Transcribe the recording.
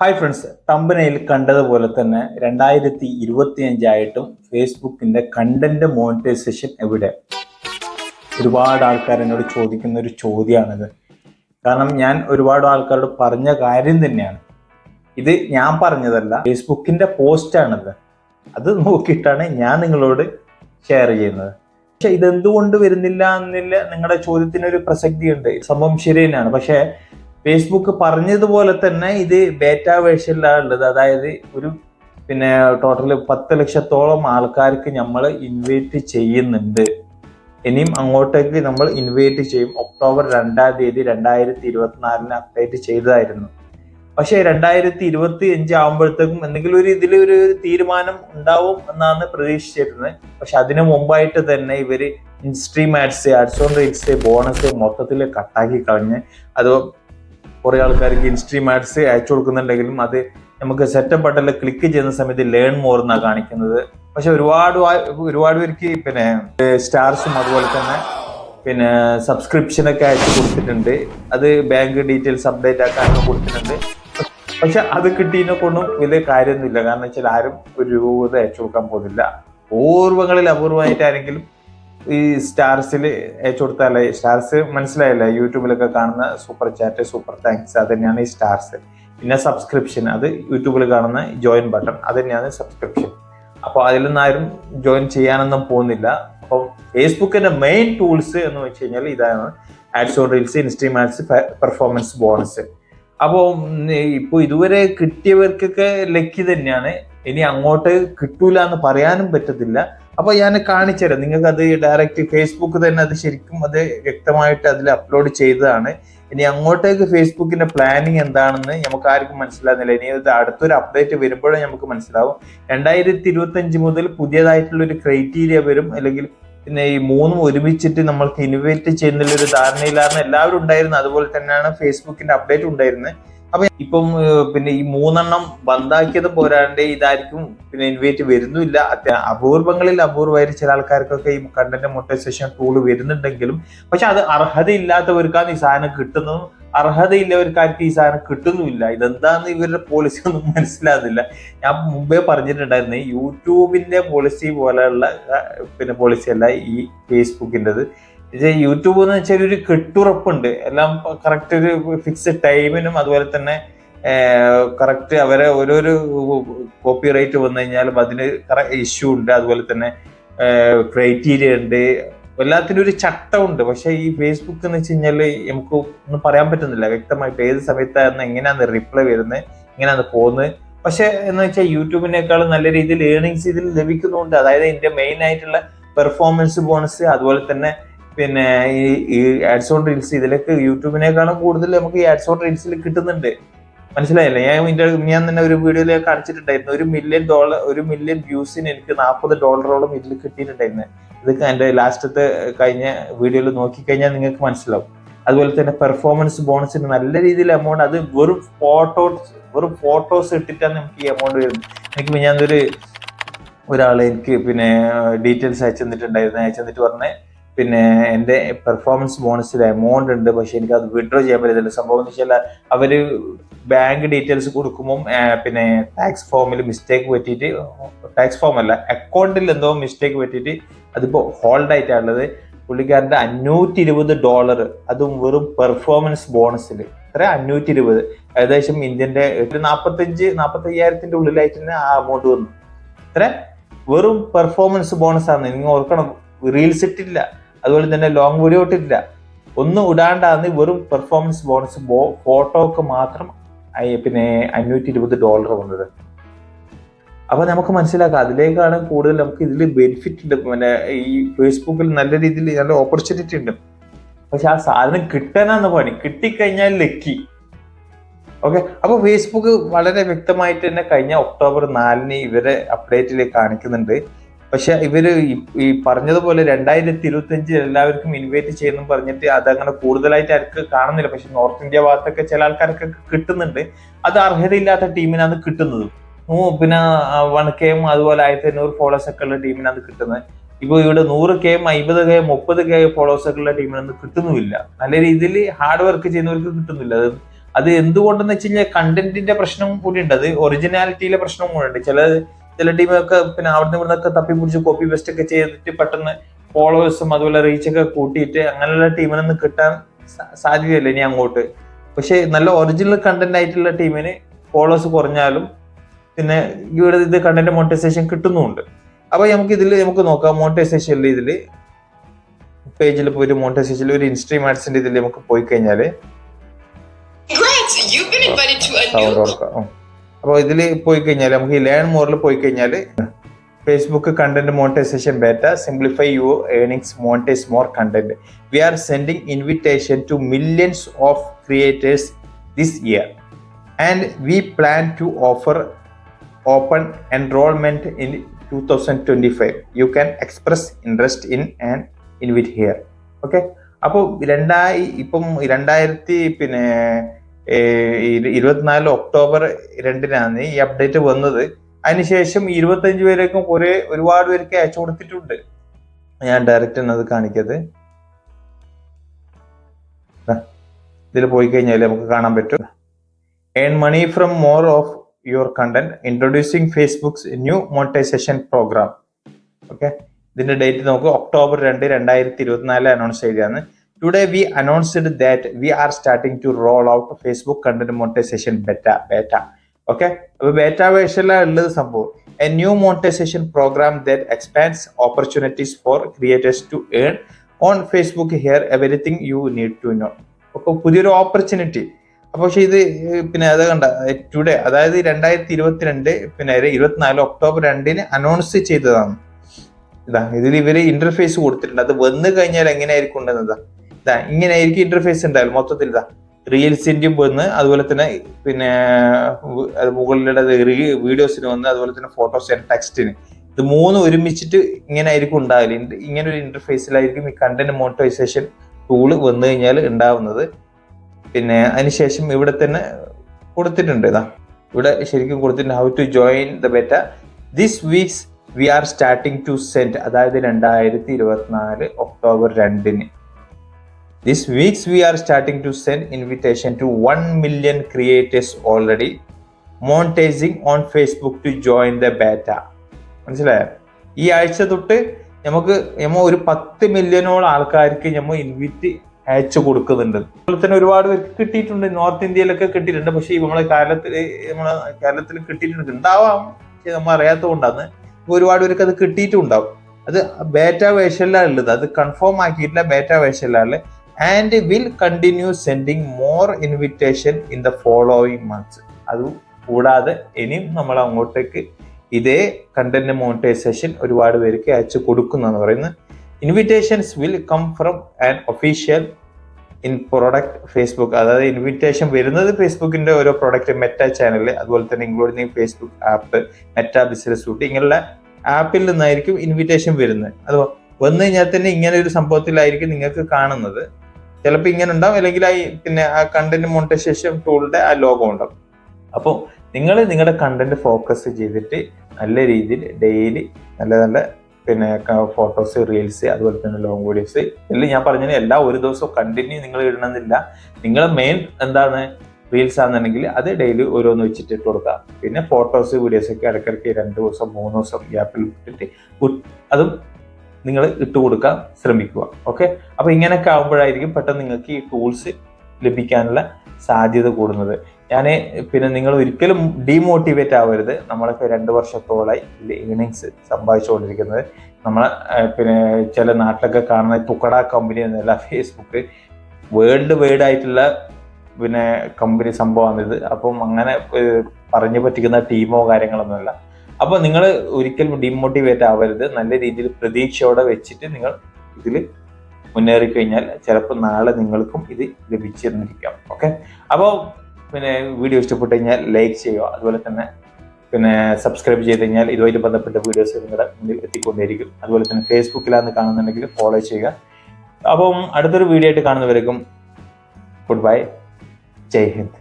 Hi friends തമ്പനയിൽ കണ്ടതുപോലെ തന്നെ രണ്ടായിരത്തി ഇരുപത്തി അഞ്ചായിട്ടും ഫേസ്ബുക്കിന്റെ കണ്ടന്റ് മോണിറ്റൈസേഷൻ എവിടെ? ഒരുപാട് ആൾക്കാർ എന്നോട് ചോദിക്കുന്ന ഒരു ചോദ്യമാണിത്. കാരണം ഞാൻ ഒരുപാട് ആൾക്കാരോട് പറഞ്ഞ കാര്യം തന്നെയാണ്. ഇത് ഞാൻ പറഞ്ഞതല്ല ഫേസ്ബുക്കിന്റെ പോസ്റ്റാണിത് അത് നോക്കിയിട്ടാണ് ഞാൻ നിങ്ങളോട് ഷെയർ ചെയ്യുന്നത്. പക്ഷെ ഇതെന്തുകൊണ്ട് വരുന്നില്ല എന്നില്ല നിങ്ങളുടെ ചോദ്യത്തിന് ഒരു പ്രസക്തിയുണ്ട്. സംഭവം ശരി തന്നെയാണ് പക്ഷേ ഫേസ്ബുക്ക് പറഞ്ഞതുപോലെ തന്നെ ഇത് ബേറ്റ വേർഷനിലാണ് ഉള്ളത്. അതായത് ഒരു പിന്നെ ടോട്ടൽ പത്ത് ലക്ഷത്തോളം ആൾക്കാർക്ക് നമ്മൾ ഇൻവൈറ്റ് ചെയ്യുന്നുണ്ട്. ഇനിയും അങ്ങോട്ടേക്ക് നമ്മൾ ഇൻവൈറ്റ് ചെയ്യും. ഒക്ടോബർ രണ്ടാം തീയതി രണ്ടായിരത്തി ഇരുപത്തിനാലിന് അപ്ഡേറ്റ് ചെയ്തതായിരുന്നു. പക്ഷേ രണ്ടായിരത്തി ഇരുപത്തി അഞ്ച് ആകുമ്പോഴത്തേക്കും എന്തെങ്കിലും ഒരു ഇതിൽ ഒരു തീരുമാനം ഉണ്ടാവും എന്നാണ് പ്രതീക്ഷിച്ചിരുന്നത്. പക്ഷെ അതിനു മുമ്പായിട്ട് തന്നെ ഇവർ instream ads ads on reels bonus മൊത്തത്തിൽ കട്ടാക്കി കളഞ്ഞ്. അത് കുറെ ആൾക്കാർക്ക് ഇൻസ്ട്രീം ആഡ്സ് അയച്ചു കൊടുക്കുന്നുണ്ടെങ്കിലും അത് നമുക്ക് സെറ്റപ്പ് ബട്ടണിൽ ക്ലിക്ക് ചെയ്യുന്ന സമയത്ത് ലേൺ മോർ എന്നാണ് കാണിക്കുന്നത്. പക്ഷെ ഒരുപാട് ഒരുപാട് പേർക്ക് പിന്നെ സ്റ്റാർസും അതുപോലെ തന്നെ പിന്നെ സബ്സ്ക്രിപ്ഷനൊക്കെ അയച്ചു കൊടുത്തിട്ടുണ്ട്. അത് ബാങ്ക് ഡീറ്റെയിൽസ് അപ്ഡേറ്റ് ആക്കാനൊക്കെ കൊടുത്തിട്ടുണ്ട്. പക്ഷെ അത് കിട്ടിയതിനെ കൊണ്ടും വലിയ കാര്യമൊന്നുമില്ല. കാരണം വെച്ചാൽ ആരും ഒരു രൂപ അയച്ചു കൊടുക്കാൻ പോകുന്നില്ല. പൂർവങ്ങളിൽ അപൂർവമായിട്ട് ആരെങ്കിലും ഈ സ്റ്റാർസിൽ അയച്ചു കൊടുത്താലേ സ്റ്റാർസ് മനസ്സിലായല്ലേ? യൂട്യൂബിലൊക്കെ കാണുന്ന സൂപ്പർ ചാറ്റ് സൂപ്പർ താങ്ക്സ് അത് തന്നെയാണ് ഈ സ്റ്റാർസ്. പിന്നെ സബ്സ്ക്രിപ്ഷൻ അത് യൂട്യൂബിൽ കാണുന്ന ജോയിൻ ബട്ടൺ അത് തന്നെയാണ് സബ്സ്ക്രിപ്ഷൻ. അപ്പോൾ അതിലൊന്നും ആരും ജോയിൻ ചെയ്യാനൊന്നും പോകുന്നില്ല. അപ്പം ഫേസ്ബുക്കിന്റെ മെയിൻ ടൂൾസ് എന്ന് വെച്ച് കഴിഞ്ഞാൽ ഇതാണ്. Ads reels instream ads performance bonus. അപ്പോൾ ഇപ്പോൾ ഇതുവരെ കിട്ടിയവർക്കൊക്കെ ലക്കി തന്നെയാണ്. ഇനി അങ്ങോട്ട് കിട്ടൂല എന്ന് പറയാനും പറ്റത്തില്ല. അപ്പൊ ഞാൻ കാണിച്ചുതരാം നിങ്ങൾക്ക് അത് ഡയറക്റ്റ് ഫേസ്ബുക്ക് തന്നെ അത് ശരിക്കും അത് വ്യക്തമായിട്ട് അതിൽ അപ്ലോഡ് ചെയ്തതാണ്. ഇനി അങ്ങോട്ടേക്ക് ഫേസ്ബുക്കിന്റെ പ്ലാനിങ് എന്താണെന്ന് നമുക്ക് ആർക്കും മനസ്സിലാകുന്നില്ല. ഇനി ഇത് അടുത്തൊരു അപ്ഡേറ്റ് വരുമ്പോഴേ നമുക്ക് മനസ്സിലാവും. രണ്ടായിരത്തി ഇരുപത്തി അഞ്ച് മുതൽ പുതിയതായിട്ടുള്ള ഒരു ക്രൈറ്റീരിയ വരും. അല്ലെങ്കിൽ പിന്നെ ഈ മൂന്നും ഒരുമിച്ചിട്ട് നമ്മൾക്ക് ഇനുവേറ്റ് ചെയ്യുന്നുള്ള ഒരു എല്ലാവരും ഉണ്ടായിരുന്നത് അതുപോലെ തന്നെയാണ് ഫേസ്ബുക്കിന്റെ അപ്ഡേറ്റ് ഉണ്ടായിരുന്നത്. അപ്പൊ ഇപ്പം പിന്നെ ഈ മൂന്നെണ്ണം ബന്ധാക്കിയത് പോരാണ്ട് ഇതായിരിക്കും. പിന്നെ ഇൻവൈറ്റ് വരുന്നില്ല അപൂർവങ്ങളിൽ അപൂർവമായിട്ട് ചില ആൾക്കാർക്കൊക്കെ ഈ കണ്ടന്റ് മോട്ടൈസേഷൻ ടൂൾ വരുന്നുണ്ടെങ്കിലും പക്ഷെ അത് അർഹതയില്ലാത്തവർക്കാണ് ഈ സാധനം കിട്ടുന്നതും അർഹതയില്ലവർക്കാർക്ക് ഈ സാധനം കിട്ടുന്നുമില്ല. ഇതെന്താന്ന് ഇവരുടെ പോളിസി ഒന്നും മനസ്സിലാകുന്നില്ല. ഞാൻ മുമ്പേ പറഞ്ഞിട്ടുണ്ടായിരുന്നു യൂട്യൂബിന്റെ പോളിസി പോലെയുള്ള പിന്നെ പോളിസി അല്ല ഈ ഫേസ്ബുക്കിന്റെത് ഇത് യൂട്യൂബ് എന്ന് വെച്ചാൽ ഒരു കെട്ടുറപ്പുണ്ട്. എല്ലാം കറക്റ്റ് ഒരു ഫിക്സ്ഡ് ടൈമിനും അതുപോലെ തന്നെ കറക്റ്റ് അവരെ ഓരോരോ കോപ്പി റൈറ്റ് വന്നു കഴിഞ്ഞാലും അതിന് ഇഷ്യൂ ഉണ്ട്. അതുപോലെ തന്നെ ക്രൈറ്റീരിയ ഉണ്ട്. എല്ലാത്തിനും ഒരു ചട്ടമുണ്ട്. പക്ഷെ ഈ ഫേസ്ബുക്ക് എന്ന് വെച്ച് കഴിഞ്ഞാൽ നമുക്ക് ഒന്നും പറയാൻ പറ്റുന്നില്ല. വ്യക്തമായിട്ട് ഏത് സമയത്താണ് എങ്ങനെയാണ് റിപ്ലൈ വരുന്നത് എങ്ങനെയാണ് പോകുന്നത് പക്ഷെ എന്ന് വെച്ചാൽ യൂട്യൂബിനേക്കാളും നല്ല രീതിയിൽ ഏണിങ്സ് ഇതിൽ ലഭിക്കുന്നുണ്ട് അതായത് ഇതിന്റെ മെയിൻ ആയിട്ടുള്ള പെർഫോമൻസ് ബോണസ് അതുപോലെ തന്നെ പിന്നെ ഈ ഈ ആഡ്സ് ഓൺ റീൽസ് ഇതിലൊക്കെ യൂട്യൂബിനേക്കാളും കൂടുതൽ നമുക്ക് ഈ ആഡ്സ് ഓൺ റീൽസിൽ കിട്ടുന്നുണ്ട്. മനസ്സിലായില്ലേ? ഞാൻ ഇതിന്റെ ഞാൻ തന്നെ ഒരു വീഡിയോയിൽ കാണിച്ചിട്ടുണ്ടായിരുന്നു. ഒരു മില്യൺ ഡോളർ ഒരു മില്യൺ വ്യൂസിന് എനിക്ക് നാൽപ്പത് ഡോളറോളം ഇതിൽ കിട്ടിയിട്ടുണ്ടായിരുന്നു. ഇത് എന്റെ ലാസ്റ്റത്തെ കഴിഞ്ഞ വീഡിയോയിൽ നോക്കിക്കഴിഞ്ഞാൽ നിങ്ങൾക്ക് മനസ്സിലാവും. അതുപോലെ തന്നെ പെർഫോമൻസ് ബോണസിന് നല്ല രീതിയിൽ എമൗണ്ട് അത് വെറും ഫോട്ടോസ് വെറും ഫോട്ടോസ് ഇട്ടിട്ടാണ് നമുക്ക് ഈ എമൗണ്ട് വരുന്നത്. എനിക്ക് ഞാനൊരു ഒരാൾ എനിക്ക് പിന്നെ ഡീറ്റെയിൽസ് അയച്ചു തന്നിട്ടുണ്ടായിരുന്നു. അയച്ചു തന്നിട്ട് പറഞ്ഞ പിന്നെ എന്റെ പെർഫോമൻസ് ബോണസിൽ എമൗണ്ട് ഉണ്ട്. പക്ഷെ എനിക്ക് അത് വിഡ്രോ ചെയ്യാൻ പറ്റത്തില്ല. സംഭവം എന്ന് വെച്ചാൽ അവർ ബാങ്ക് ഡീറ്റെയിൽസ് കൊടുക്കുമ്പോൾ പിന്നെ ടാക്സ് ഫോമിൽ മിസ്റ്റേക്ക് പറ്റിയിട്ട് ടാക്സ് ഫോം അല്ല അക്കൗണ്ടിൽ എന്തോ മിസ്റ്റേക്ക് പറ്റിയിട്ട് അതിപ്പോൾ ഹോൾഡ് ആയിട്ടാണുള്ളത്. പുള്ളിക്കാരന്റെ അഞ്ഞൂറ്റി ഇരുപത് ഡോളർ അതും വെറും പെർഫോമൻസ് ബോണസിൽ എത്ര അഞ്ഞൂറ്റി ഇരുപത് ഏകദേശം ഇന്ത്യന്റെ ഒരു നാൽപ്പത്തഞ്ച് നാൽപ്പത്തി അയ്യായിരത്തിന്റെ ഉള്ളിലായിട്ട് തന്നെ ആ അമൗണ്ട് വന്നു. ഇത്ര വെറും പെർഫോമൻസ് ബോണസ് ആണ്. നിങ്ങൾ ഓർക്കണം റീൽസ് ഇട്ടില്ല. അതുപോലെ തന്നെ ലോങ് വീഡിയോ ഇട്ടിട്ടില്ല. ഒന്നും ഇടാണ്ടാന്ന് വെറും പെർഫോമൻസ് ബോണസ് ബോ ഫോട്ടോക്ക് മാത്രം പിന്നെ അഞ്ഞൂറ്റി ഇരുപത് ഡോളർ വന്നത് അപ്പൊ നമുക്ക് മനസ്സിലാക്കാം അതിലേക്കാണ് കൂടുതൽ നമുക്ക് ഇതിൽ ബെനിഫിറ്റ് ഉണ്ട്. പിന്നെ ഈ ഫേസ്ബുക്കിൽ നല്ല രീതിയിൽ നല്ല ഓപ്പർച്യൂണിറ്റി ഉണ്ട്. പക്ഷെ ആ സാധനം കിട്ടാനാന്ന് പണി. കിട്ടിക്കഴിഞ്ഞാൽ ലക്കി. ഓക്കെ അപ്പൊ ഫേസ്ബുക്ക് വളരെ വ്യക്തമായിട്ട് തന്നെ കഴിഞ്ഞ ഒക്ടോബർ നാലിന് ഇവരെ അപ്ഡേറ്റിൽ കാണിക്കുന്നുണ്ട്. പക്ഷെ ഇവർ ഈ- പറഞ്ഞതുപോലെ രണ്ടായിരത്തി ഇരുപത്തി അഞ്ചിൽ എല്ലാവർക്കും ഇൻവൈറ്റ് ചെയ്യുന്നു പറഞ്ഞിട്ട് അതങ്ങനെ കൂടുതലായിട്ട് ആർക്ക് കാണുന്നില്ല. പക്ഷെ നോർത്ത് ഇന്ത്യ ഭാഗത്തൊക്കെ ചില ആൾക്കാർക്ക് കിട്ടുന്നുണ്ട്. അത് അർഹതയില്ലാത്ത ടീമിനാണ് കിട്ടുന്നത്. പിന്നെ വൺ കെയും അതുപോലെ ആയിരത്തി അഞ്ഞൂറ് ഫോളോവേഴ്സ് ഒക്കെ ഉള്ള ടീമിനാണ് കിട്ടുന്നത്. ഇപ്പൊ ഇവിടെ നൂറ് കെയും അമ്പത് കെ മുപ്പത് കെ ഫോളോവേഴ്സ് ഒക്കെ ഉള്ള ടീമിനൊന്നും കിട്ടുന്നുമില്ല. നല്ല രീതിയിൽ ഹാർഡ് വർക്ക് ചെയ്യുന്നവർക്ക് കിട്ടുന്നില്ല. അത് അത് എന്തുകൊണ്ടെന്ന് വെച്ച് കഴിഞ്ഞാൽ കണ്ടന്റിന്റെ പ്രശ്നം കൂടി ഉണ്ട്. അത് ഒറിജിനാലിറ്റിയിലെ പ്രശ്നം കൂടി ഉണ്ട്. ചില ചില ടീമൊക്കെ പിന്നെ അവിടുന്ന് ഇവിടുന്നൊക്കെ തപ്പി പിടിച്ച് കോപ്പി പേസ്റ്റ് ഒക്കെ ചെയ്തിട്ട് പെട്ടെന്ന് ഫോളോവേഴ്സും അതുപോലെ റീച്ച് ഒക്കെ കൂട്ടിയിട്ട് അങ്ങനെയുള്ള ടീമിനൊന്ന് കിട്ടാൻ സാധ്യതയല്ല ഇനി അങ്ങോട്ട്. പക്ഷേ നല്ല ഒറിജിനൽ കണ്ടന്റ് ആയിട്ടുള്ള ടീമിന് ഫോളോവേഴ്സ് കുറഞ്ഞാലും പിന്നെ ഇവിടെ ഇത് കണ്ടന്റ് മോണിറ്റൈസേഷൻ കിട്ടുന്നുമുണ്ട് അപ്പൊ നമുക്ക് ഇതിൽ നമുക്ക് നോക്കാം മോണിറ്റൈസേഷനിൽ ഇതിൽ പേജിൽ പോയി മോണിറ്റൈസേഷനിൽ ഒരു ഇൻസ്ട്രീം ആഡ്സിന്റെ ഇതിൽ നമുക്ക് പോയി കഴിഞ്ഞാൽ സൗണ്ട് അപ്പോൾ ഇതിൽ പോയി കഴിഞ്ഞാൽ നമുക്ക് ഈ ലേൺ മോറിൽ പോയി കഴിഞ്ഞാൽ Facebook content monetisation beta simplify your earnings monetise more content we are sending invitation to millions of creators this year and we plan to offer open enrolment in two thousand twenty five you can express interest in and invite here okay അപ്പോൾ രണ്ടായി ഇപ്പം രണ്ടായിരത്തി പിന്നെ ഇരുപത്തിനാല് October രണ്ടിനാണ് ഈ update വന്നത്. അതിനുശേഷം ഇരുപത്തഞ്ച് പേരേക്കും കുറെ ഒരുപാട് പേർക്ക് അയച്ചു കൊടുത്തിട്ടുണ്ട്. ഞാൻ ഡയറക്റ്റ് അത് കാണിക്കത്. ഇതിൽ പോയി കഴിഞ്ഞാൽ നമുക്ക് കാണാൻ പറ്റും. Earn money from more of your content introducing Facebook's new monetisation programme. Okay? ഇതിന്റെ ഡേറ്റ് നമുക്ക് ഒക്ടോബർ രണ്ട് രണ്ടായിരത്തി ഇരുപത്തിനാല് അനൗൺസ് ചെയ്തതാണ്. Today we announced that we are starting to roll out Facebook content monetisation beta beta okay അപ്പോൾ beta വേർഷനിലാണ് ഉള്ളത് സംഭവം. A new monetisation programme that expands opportunities for creators to earn on Facebook here everything you need to know അപ്പോൾ പുതിയൊരു opportunity അപ്പോൾ പക്ഷേ ഇത് പിന്നെ അത് കണ്ട ടുഡേ അതായത് രണ്ടായിരത്തി ഇരുപത്തിരണ്ട് പിന്നെ ഇരുപത്തിനാല് ഒക്ടോബർ രണ്ടിന് അനൗൺസ് ചെയ്തതാണ്. ഇതാ ഇതിൽ ഇവർ ഇന്റർഫേസ് കൊടുത്തിട്ടുണ്ട്. അത് വന്നു കഴിഞ്ഞാൽ എങ്ങനെയായിരിക്കും ഉണ്ടെന്നതാ ഇതാ. ഇങ്ങനെ ആയിരിക്കും ഇന്റർഫേസ് ഉണ്ടായാലും മൊത്തത്തിൽ ഇതാ റീൽസിന്റെയും വന്ന് അതുപോലെ തന്നെ പിന്നെ മുകളിലുള്ള വീഡിയോസിന് വന്ന് അതുപോലെ തന്നെ ഫോട്ടോസ് ടെക്സ്റ്റിന് ഇത് മൂന്ന് ഒരുമിച്ചിട്ട് ഇങ്ങനെ ആയിരിക്കും ഉണ്ടാവില്ല ഇങ്ങനെ ഒരു ഇന്റർഫേസിലായിരിക്കും ഈ കണ്ടന്റ് മോണിറ്റൈസേഷൻ ടൂൾ വന്നു കഴിഞ്ഞാൽ ഉണ്ടാവുന്നത്. പിന്നെ അതിനുശേഷം ഇവിടെ തന്നെ കൊടുത്തിട്ടുണ്ട് ഇതാ ഇവിടെ ശരിക്കും കൊടുത്തിട്ടുണ്ട് how to join the beta this weeks we are starting to send അതായത് രണ്ടായിരത്തി ഇരുപത്തിനാല് ഒക്ടോബർ രണ്ടിന്. This weeks we are starting to send invitation to one million creators already monetising on Facebook to join the beta മനസ്സിലായോ? ഈ ആഴ്ച തൊട്ട് നമുക്ക് നമ്മ ഒരു പത്ത് മില്യണോളം ആൾക്കാർക്ക് നമ്മൾ ഇൻവിറ്റ് അയച്ചു കൊടുക്കുന്നുണ്ട്. അതുപോലെ തന്നെ ഒരുപാട് പേർക്ക് കിട്ടിയിട്ടുണ്ട്. നോർത്ത് ഇന്ത്യയിലൊക്കെ കിട്ടിയിട്ടുണ്ട്. പക്ഷേ നമ്മളെ കേരളത്തിൽ നമ്മളെ കേരളത്തിൽ കിട്ടിയിട്ടുണ്ട്. ഉണ്ടാവാം. പക്ഷെ നമ്മൾ അറിയാത്തത് കൊണ്ടാണ് ഒരുപാട് പേർക്ക് അത് കിട്ടിയിട്ടുണ്ടാവും. അത് ബേറ്റ വേഷനിലാണ് ഉള്ളത്. അത് കൺഫേം ആക്കിയിട്ടില്ല beta വേഷനിലാണ് and will continue sending more invitation in the following months അത് കൂടാതെ ഇനിയും നമ്മൾ അങ്ങോട്ടേക്ക് ഇതേ കണ്ടന്റ് മോണിറ്റൈസേഷൻ ഒരുപാട് പേർക്ക് അയച്ചു കൊടുക്കുന്നതെന്ന് പറയുന്നത്. Invitations will come from an official in product Facebook അതായത് ഇൻവിറ്റേഷൻ വരുന്നത് ഫേസ്ബുക്കിന്റെ ഓരോ പ്രൊഡക്റ്റ് മെറ്റ ചാനൽ അതുപോലെ തന്നെ including Facebook app Meta business suite ഇങ്ങനെയുള്ള ആപ്പിൽ നിന്നായിരിക്കും ഇൻവിറ്റേഷൻ വരുന്നത്. അത് വന്നു കഴിഞ്ഞാൽ തന്നെ ഇങ്ങനെ ഒരു സംഭവത്തിലായിരിക്കും നിങ്ങൾക്ക് കാണുന്നത്. ചിലപ്പോൾ ഇങ്ങനെ ഉണ്ടാവും അല്ലെങ്കിൽ ആ പിന്നെ ആ കണ്ടന്റ് മോണിറ്റൈസേഷൻ ടൂളിന്റെ ആ ലോഗോ ഉണ്ടാവും. അപ്പോൾ നിങ്ങൾ നിങ്ങളുടെ കണ്ടന്റ് ഫോക്കസ് ചെയ്തിട്ട് നല്ല രീതിയിൽ ഡെയിലി നല്ല നല്ല പിന്നെ ഫോട്ടോസ് റീൽസ് അതുപോലെ തന്നെ ലോങ് വീഡിയോസ് എല്ലാം ഞാൻ പറഞ്ഞത് എല്ലാ ഒരു ദിവസവും കണ്ടിന്യൂ നിങ്ങൾ ഇടണമെന്നില്ല. നിങ്ങളെ മെയിൻ എന്താണ്? റീൽസ് ആണെന്നുണ്ടെങ്കിൽ അത് ഡെയിലി ഓരോന്ന് വെച്ചിട്ട് ഇട്ട് കൊടുക്കുക. പിന്നെ ഫോട്ടോസ് വീഡിയോസ് ഒക്കെ ഇടയ്ക്കിടയ്ക്ക് രണ്ട് ദിവസം മൂന്ന് ദിവസം ഗ്യാപ്പിൽ ഇട്ടിട്ട് അതും നിങ്ങൾ ഇട്ട് കൊടുക്കാൻ ശ്രമിക്കുക. ഓക്കെ അപ്പൊ ഇങ്ങനെയൊക്കെ ആകുമ്പോഴായിരിക്കും പെട്ടെന്ന് നിങ്ങൾക്ക് ഈ ടൂൾസ് ലഭിക്കാനുള്ള സാധ്യത കൂടുന്നത്. ഞാൻ പിന്നെ നിങ്ങൾ ഒരിക്കലും ഡീമോട്ടിവേറ്റ് ആവരുത്. നമ്മളൊക്കെ രണ്ട് വർഷത്തോളായി ഈവനിങ്സ് സമ്പാദിച്ചുകൊണ്ടിരിക്കുന്നത്. നമ്മളെ പിന്നെ ചില നാട്ടിലൊക്കെ കാണുന്ന തുക്കട കമ്പനി എന്നല്ല ഫേസ്ബുക്ക് വേൾഡ് വൈഡ് ആയിട്ടുള്ള പിന്നെ കമ്പനി സംഭവമാണിത്. അപ്പം അങ്ങനെ പറഞ്ഞു പറ്റിക്കുന്ന ടീമോ കാര്യങ്ങളൊന്നുമല്ല. അപ്പൊ നിങ്ങൾ ഒരിക്കലും ഡിമോട്ടിവേറ്റ് ആവരുത്. നല്ല രീതിയിൽ പ്രതീക്ഷയോടെ വെച്ചിട്ട് നിങ്ങൾ ഇതിൽ മുന്നേറി കഴിഞ്ഞാൽ ചിലപ്പോൾ നാളെ നിങ്ങൾക്കും ഇത് ലഭിച്ചിരുന്നിരിക്കാം. ഓക്കെ അപ്പോൾ പിന്നെ വീഡിയോ ഇഷ്ടപ്പെട്ട് കഴിഞ്ഞാൽ ലൈക്ക് ചെയ്യുക. അതുപോലെ തന്നെ പിന്നെ സബ്സ്ക്രൈബ് ചെയ്ത് കഴിഞ്ഞാൽ ഇതുമായിട്ട് ബന്ധപ്പെട്ട വീഡിയോസ് നിങ്ങളുടെ മുന്നിൽ എത്തിക്കൊണ്ടേയിരിക്കും. അതുപോലെ തന്നെ ഫേസ്ബുക്കിലാണ് കാണുന്നുണ്ടെങ്കിൽ ഫോളോ ചെയ്യുക. അപ്പം അടുത്തൊരു വീഡിയോ ആയിട്ട് കാണുന്നവരേക്കും ഗുഡ് ബൈ ജയ് ഹിന്ദ്.